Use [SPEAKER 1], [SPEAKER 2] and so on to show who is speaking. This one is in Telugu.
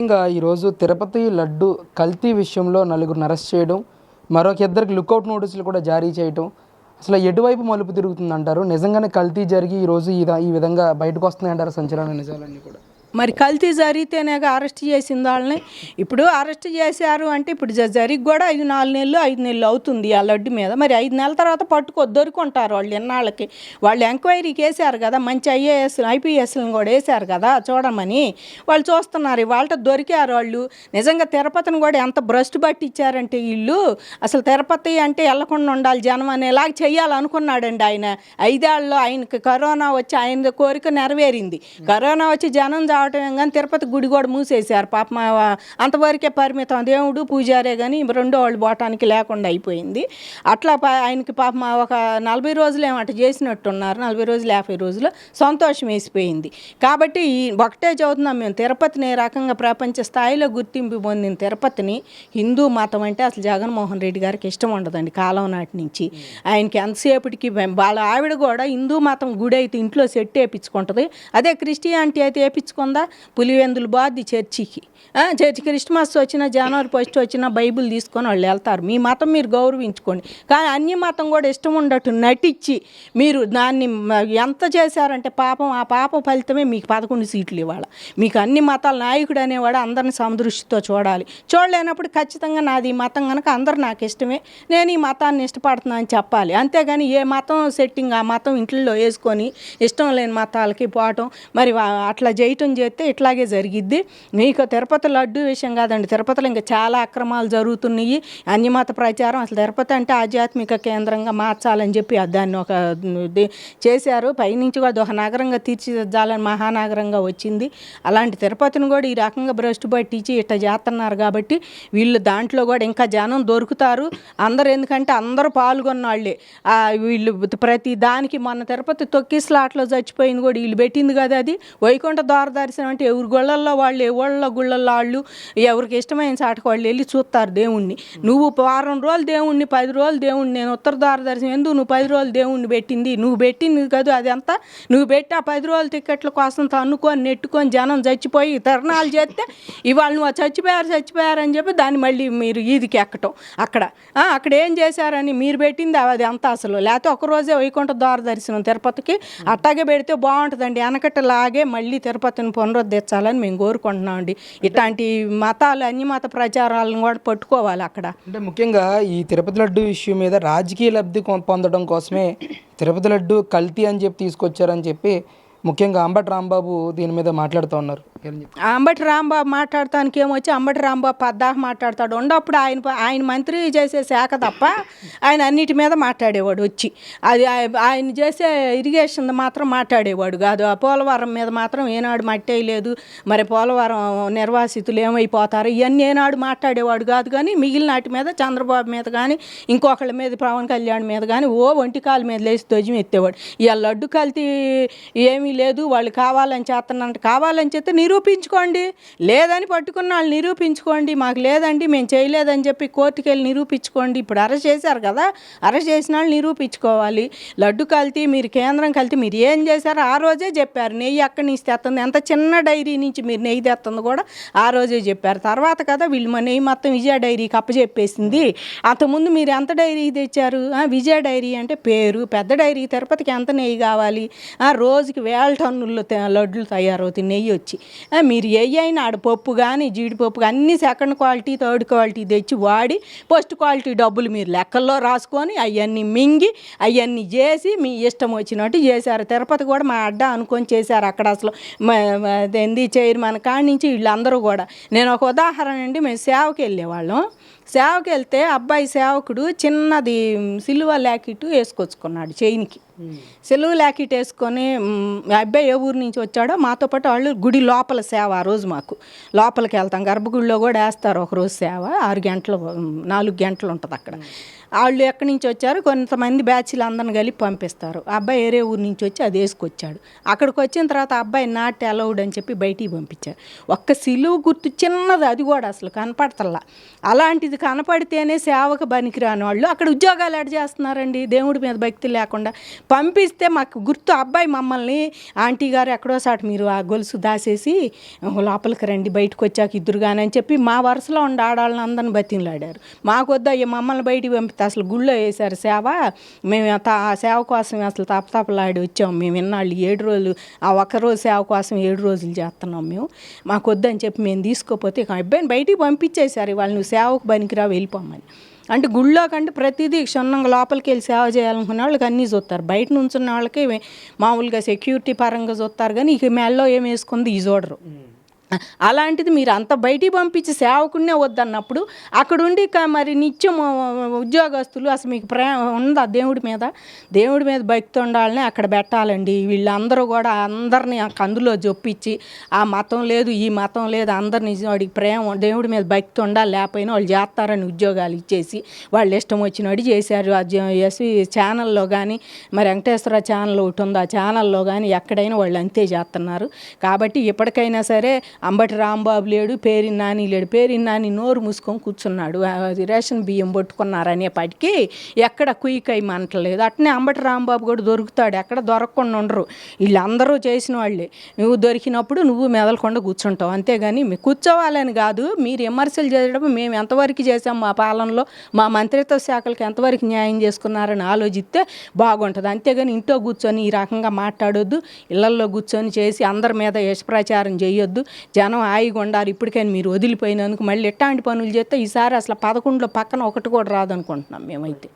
[SPEAKER 1] ముఖ్యంగా ఈరోజు తిరుపతి లడ్డు కల్తీ విషయంలో నలుగురిని అరెస్ట్ చేయడం మరొక ఇద్దరికి లుకౌట్ నోటీసులు కూడా జారీ చేయడం అసలు ఎటువైపు మలుపు తిరుగుతుంది అంటారు నిజంగానే కల్తీ జరిగి ఈరోజు ఈ ఈ విధంగా బయటకు వస్తున్నాయి అంటారు సంచలన నిజాలన్నీ కూడా?
[SPEAKER 2] మరి కల్తీ జరిగితేనేగా అరెస్ట్ చేసింది వాళ్ళని. ఇప్పుడు అరెస్ట్ చేశారు అంటే ఇప్పుడు జరిగి కూడా ఐదు నాలుగు నెలలు ఐదు నెలలు అవుతుంది ఆ లడ్డు మీద. మరి ఐదు నెలల తర్వాత పట్టుకో దొరుకుంటారు వాళ్ళు ఎన్నాళ్ళకి. వాళ్ళు ఎంక్వైరీకి వేశారు కదా మంచి ఐఏఎస్ ఐపీఎస్లను కూడా వేశారు కదా చూడమని. వాళ్ళు చూస్తున్నారు వాళ్ళ దొరికారు వాళ్ళు. నిజంగా తిరుపతిని కూడా ఎంత భ్రష్టు పట్టించారంటే వీళ్ళు. అసలు తిరుపతి అంటే వెళ్ళకుండా ఉండాలి జనం అనేలాగా చేయాలనుకున్నాడండి ఆయన. ఐదేళ్ళలో ఆయనకి కరోనా వచ్చి ఆయన కోరిక నెరవేరింది. కరోనా వచ్చి జనం రావటం కానీ తిరుపతి గుడి కూడా మూసేశారు. పాప అంతవరకే పరిమితం. దేవుడు పూజారే కానీ రెండో వాళ్ళు పోవటానికి లేకుండా అయిపోయింది. అట్లా పా- ఆయనకి పాప ఒక నలభై రోజులు ఏమంట చేసినట్టున్నారు. నలభై రోజులు యాభై రోజులు సంతోషం వేసిపోయింది. కాబట్టి ఈ ఒకటే చదువుతున్నాం మేము. తిరుపతిని ఏ రకంగా ప్రపంచ స్థాయిలో గుర్తింపు పొందిన తిరుపతిని హిందూ మతం అంటే అసలు జగన్మోహన్ రెడ్డి గారికి ఇష్టం ఉండదండి కాలం నాటి నుంచి. ఆయనకి ఎంతసేపటికి వాళ్ళ ఆవిడ కూడా హిందూ మతం గుడి అయితే ఇంట్లో సెట్ వేయించుకుంటుంది. అదే క్రిస్టియానిటీ అయితే వేయించుకుంది పులివెందులు బాద్ది చర్చికి. ఆ, చర్చి క్రిస్మస్ వచ్చినా జనవరి ఫస్ట్ వచ్చినా బైబిల్ తీసుకొని వాళ్ళు వెళ్తారు. మీ మతం మీరు గౌరవించుకోండి. కానీ అన్య మతం కూడా ఇష్టం ఉండట్టు నటించి మీరు దాన్ని ఎంత చేశారంటే పాపం ఆ పాప ఫలితమే మీకు పదకొండు సీట్లు ఇవాళ మీకు అన్ని మతాల నాయకుడు అనేవాడు అందరిని సమదృష్టితో చూడాలి. చూడలేనప్పుడు ఖచ్చితంగా నాది ఈ మతం కనుక అందరు నాకు ఇష్టమే. నేను ఈ మతాన్ని ఇష్టపడుతున్నా అని చెప్పాలి. అంతేగాని ఏ మతం సెట్టింగ్ ఆ మతం ఇంట్లో వేసుకొని ఇష్టం లేని మతాలకి పోవటం మరి అట్లా చేయటం చేస్తే ఇట్లాగే జరిగిద్ది. మీకు తిరుపతి లడ్డు విషయం కాదండి. తిరుపతిలో ఇంకా చాలా అక్రమాలు జరుగుతున్నాయి. అన్యమత ప్రచారం అసలు తిరుపతి అంటే ఆధ్యాత్మిక కేంద్రంగా మార్చాలని చెప్పి దాన్ని ఒక చేశారు. పైనుంచి కూడా అది ఒక నగరంగా తీర్చిదిద్దాలని మహానగరంగా వచ్చింది. అలాంటి తిరుపతిని కూడా ఈ రకంగా భ్రష్టు పట్టించి ఇట్లా చేస్తున్నారు కాబట్టి వీళ్ళు దాంట్లో కూడా ఇంకా జనం దొరుకుతారు. అందరు ఎందుకంటే అందరూ పాల్గొన్న వాళ్ళే. వీళ్ళు ప్రతి దానికి మొన్న తిరుపతి తొక్కి స్లాట్లో చచ్చిపోయింది కూడా వీళ్ళు పెట్టింది కదా అది. వైకుంఠ ద్వారదారి దర్శనం అంటే ఎవరి గుళ్ళల్లో వాళ్ళు ఎవళ్ళ గుళ్ళల్లో వాళ్ళు ఎవరికి ఇష్టమైన చాటకు వాళ్ళు వెళ్ళి చూస్తారు దేవుణ్ణి. నువ్వు వారం రోజులు దేవుణ్ణి పది రోజులు దేవుణ్ణి నేను ఉత్తర దర్శనం ఎందుకు నువ్వు పది రోజులు దేవుణ్ణి పెట్టింది? నువ్వు పెట్టింది కదా అదంతా. నువ్వు పెట్టి ఆ పది రోజుల టికెట్ల కోసం తన్నుకొని నెట్టుకొని జనం చచ్చిపోయి తరుణాలు చేస్తే ఇవాళ నువ్వు చచ్చిపోయారు చచ్చిపోయారు అని చెప్పి దాన్ని మళ్ళీ మీరు ఈదికి ఎక్కటం అక్కడ. అక్కడ ఏం చేశారని మీరు పెట్టింది అది అంత అసలు. లేకపోతే ఒకరోజే వైకుంఠ ద్వార దర్శనం తిరుపతికి. అట్టాగే పెడితే బాగుంటుందండి. వెనకట్టలాగే మళ్ళీ తిరుపతిని పునరుద్ధరించాలని మేము కోరుకుంటున్నామండి. ఇట్లాంటి మతాలు అన్ని మత ప్రచారాలను కూడా పట్టుకోవాలి అక్కడ.
[SPEAKER 1] అంటే ముఖ్యంగా ఈ తిరుపతి లడ్డు ఇష్యూ మీద రాజకీయ లబ్ధి పొందడం కోసమే తిరుపతి లడ్డు కల్తీ అని చెప్పి తీసుకొచ్చారని చెప్పి ముఖ్యంగా అంబటి రాంబాబు దీని మీద మాట్లాడుతూ ఉన్నారు.
[SPEAKER 2] అంబటి రాంబాబు మాట్లాడటానికి ఏమొచ్చి అంబటి రాంబాబు పద్దాక మాట్లాడతాడు. ఉండప్పుడు ఆయన ఆయన మంత్రి చేసే శాఖ తప్ప ఆయన అన్నిటి మీద మాట్లాడేవాడు వచ్చి. అది ఆయన చేసే ఇరిగేషన్ మాత్రం మాట్లాడేవాడు కాదు. ఆ పోలవరం మీద మాత్రం ఏనాడు మట్టేయలేదు మరి పోలవరం నిర్వాసితులు ఏమైపోతారు? ఇవన్నీ ఏనాడు మాట్లాడేవాడు కాదు కానీ మిగిలిన వాటి మీద చంద్రబాబు మీద కానీ ఇంకొకళ్ళ మీద పవన్ కళ్యాణ్ మీద కానీ ఓ ఒంటికాల మీద లేచి ధ్వజం ఎత్తేవాడు. ఇవాళ లడ్డు కల్తీ ఏమీ లేదు. వాళ్ళు కావాలని చేస్తున్నంటే కావాలని చెప్తే నిరూపించుకోండి. లేదని పట్టుకున్న వాళ్ళు నిరూపించుకోండి. మాకు లేదండి మేము చేయలేదని చెప్పి కోర్టుకి వెళ్ళి నిరూపించుకోండి. ఇప్పుడు అరెస్ట్ చేశారు కదా అరెస్ట్ చేసిన వాళ్ళు నిరూపించుకోవాలి. లడ్డు కల్తీ మీరు కేంద్రం కల్తీ మీరు ఏం చేశారో ఆ రోజే చెప్పారు. నెయ్యి అక్కడి నుంచి తెస్తుంది. ఎంత చిన్న డైరీ నుంచి మీరు నెయ్యి తెస్తుంది కూడా ఆ రోజే చెప్పారు. తర్వాత కదా వీళ్ళు మా నెయ్యి మొత్తం విజయ డైరీకి అప్పచెప్పేసింది అంతకుముందు మీరు ఎంత డైరీ తెచ్చారు? విజయ డైరీ అంటే పేరు. పెద్ద డైరీ తిరుపతికి ఎంత నెయ్యి కావాలి? రోజుకి వేల టన్నుల్లో లడ్లు తయారవుతాయి నెయ్యి వచ్చి. మీరు ఏ అయినా ఆడ పప్పు కానీ జీడిపప్పు కానీ అన్ని సెకండ్ క్వాలిటీ థర్డ్ క్వాలిటీ తెచ్చి వాడి ఫస్ట్ క్వాలిటీ డబ్బులు మీరు లెక్కల్లో రాసుకొని అవన్నీ మింగి అవన్నీ చేసి మీ ఇష్టం వచ్చినట్టు చేశారు. తిరుపతి కూడా మా అడ్డ అనుకొని చేశారు అక్కడ అసలు. ఎంది చైర్మన్ కాడి నుంచి వీళ్ళందరూ కూడా. నేను ఒక ఉదాహరణ అండి మేము సేవకి వెళ్ళేవాళ్ళం. సేవకి వెళ్తే అబ్బాయి సేవకుడు చిన్నది సిలువ లాకెట్ వేసుకొచ్చుకున్నాడు చైన్కి. సెలవు లాకెట్ వేసుకొని అబ్బాయి ఏ ఊరు నుంచి వచ్చాడో మాతో పాటు వాళ్ళు గుడి లోపల సేవ ఆ రోజు మాకు. లోపలికి వెళ్తాం. గర్భగుడిలో కూడా వేస్తారు ఒక రోజు సేవ. ఆరు గంటలు నాలుగు గంటలు ఉంటుంది అక్కడ వాళ్ళు ఎక్కడి నుంచి వచ్చారు కొంతమంది బ్యాచ్లు అందరిని కలిపి పంపిస్తారు. అబ్బాయి వేరే ఊరు నుంచి వచ్చి అది వేసుకొచ్చాడు. అక్కడికి వచ్చిన తర్వాత అబ్బాయి నాట్ అలౌడ్ అని చెప్పి బయటికి పంపించారు. ఒక్క సిలువు గుర్తు చిన్నది అది కూడా అసలు కనపడతల్లా. అలాంటిది కనపడితేనే సేవకు పనికిరాని వాళ్ళు అక్కడ ఉద్యోగాలు ఎడ చేస్తున్నారండి. దేవుడి మీద భక్తి లేకుండా పంపిస్తే మాకు గుర్తు అబ్బాయి మమ్మల్ని ఆంటీ గారు ఎక్కడో సాటి మీరు ఆ గొలుసు దాసేసి లోపలికి రండి బయటకు వచ్చాక ఇద్దరు కానీ అని చెప్పి మా వరుసలో ఉండి ఆడవాళ్ళని అందరిని బతిలాడారు మాకు వద్దా మమ్మల్ని బయటికి పంపితే అసలు గుళ్ళో వేశారు సేవ. మేము తా- ఆ సేవ కోసం అసలు తపతపలాడి వచ్చాము మేము ఇన్నాళ్ళు ఏడు రోజులు ఆ ఒక్క రోజు సేవ కోసం ఏడు రోజులు చేస్తున్నాం మేము. మాకు వద్దని చెప్పి మేము తీసుకోపోతే అబ్బాయిని బయటికి పంపించేశారు. ఇవాళ నువ్వు సేవకు పనికిరా వెళ్ళిపోమని. అంటే గుళ్ళో కంటే ప్రతిదీ క్షుణ్ణంగా లోపలికి వెళ్ళి సేవ చేయాలనుకునే వాళ్ళకి అన్నీ చూస్తారు. బయట నుంచున్న వాళ్ళకి మామూలుగా సెక్యూరిటీ పరంగా చూస్తారు. కానీ ఇక మెల్లో ఏం వేసుకుంది? ఈ చూడరు. అలాంటిది మీరు అంత బయటికి పంపించి సేవకుడినే వద్దన్నప్పుడు అక్కడ ఉండి మరి నిత్యం ఉద్యోగస్తులు అసలు మీకు ప్రేమ ఉందా దేవుడి మీద? దేవుడి మీద భక్తి ఉండాలని అక్కడ పెట్టాలండి. వీళ్ళందరూ కూడా అందరినీ ఆ జొప్పించి ఆ మతం లేదు ఈ మతం లేదు అందరినీ వాడికి ప్రేమ దేవుడి మీద భక్తి ఉండాలి లేకపోయినా వాళ్ళు చేస్తారని ఉద్యోగాలు ఇచ్చేసి వాళ్ళు ఇష్టం వచ్చినట్టు చేశారు. ఎస్వి ఛానల్లో కానీ మరి వెంకటేశ్వర ఛానల్ ఒకటి ఉంది ఆ ఛానల్లో కానీ ఎక్కడైనా వాళ్ళు అంతే చేస్తున్నారు కాబట్టి ఇప్పటికైనా సరే అంబటి రాంబాబు లేడు పేరి నాని లేడు. పేరి నాని నోరు మూసుకొని కూర్చున్నాడు. అది రేషన్ బియ్యం పట్టుకున్నారనేపాటికి ఎక్కడ ఎక్కడ అయి మంటలేదు. అట్నే అంబటి రాంబాబు కూడా దొరుకుతాడు. ఎక్కడ దొరకకుండా ఉండరు. వీళ్ళందరూ చేసిన వాళ్ళే. నువ్వు దొరికినప్పుడు నువ్వు మెదలకుండా కూర్చుంటావు. అంతేగాని మీ కూర్చోవాలని కాదు మీరు విమర్శలు చేయడం మేము ఎంతవరకు చేసాం మా పాలనలో మా మంత్రిత్వ శాఖలకు ఎంతవరకు న్యాయం చేసుకున్నారని ఆలోచిస్తే బాగుంటుంది. అంతేగాని ఇంట్లో కూర్చొని ఈ రకంగా మాట్లాడొద్దు ఇళ్ళల్లో కూర్చొని చేసి అందరి మీద యశప్రచారం చేయొద్దు. జనం హాయిగా ఉండాలి ఇప్పటికైనా మీరు వదిలిపోయినందుకు మళ్ళీ ఎట్లాంటి పనులు చేస్తే ఈసారి అసలు పదకొండులో పక్కన ఒకటి కూడా రాదనుకుంటున్నాం మేమైతే.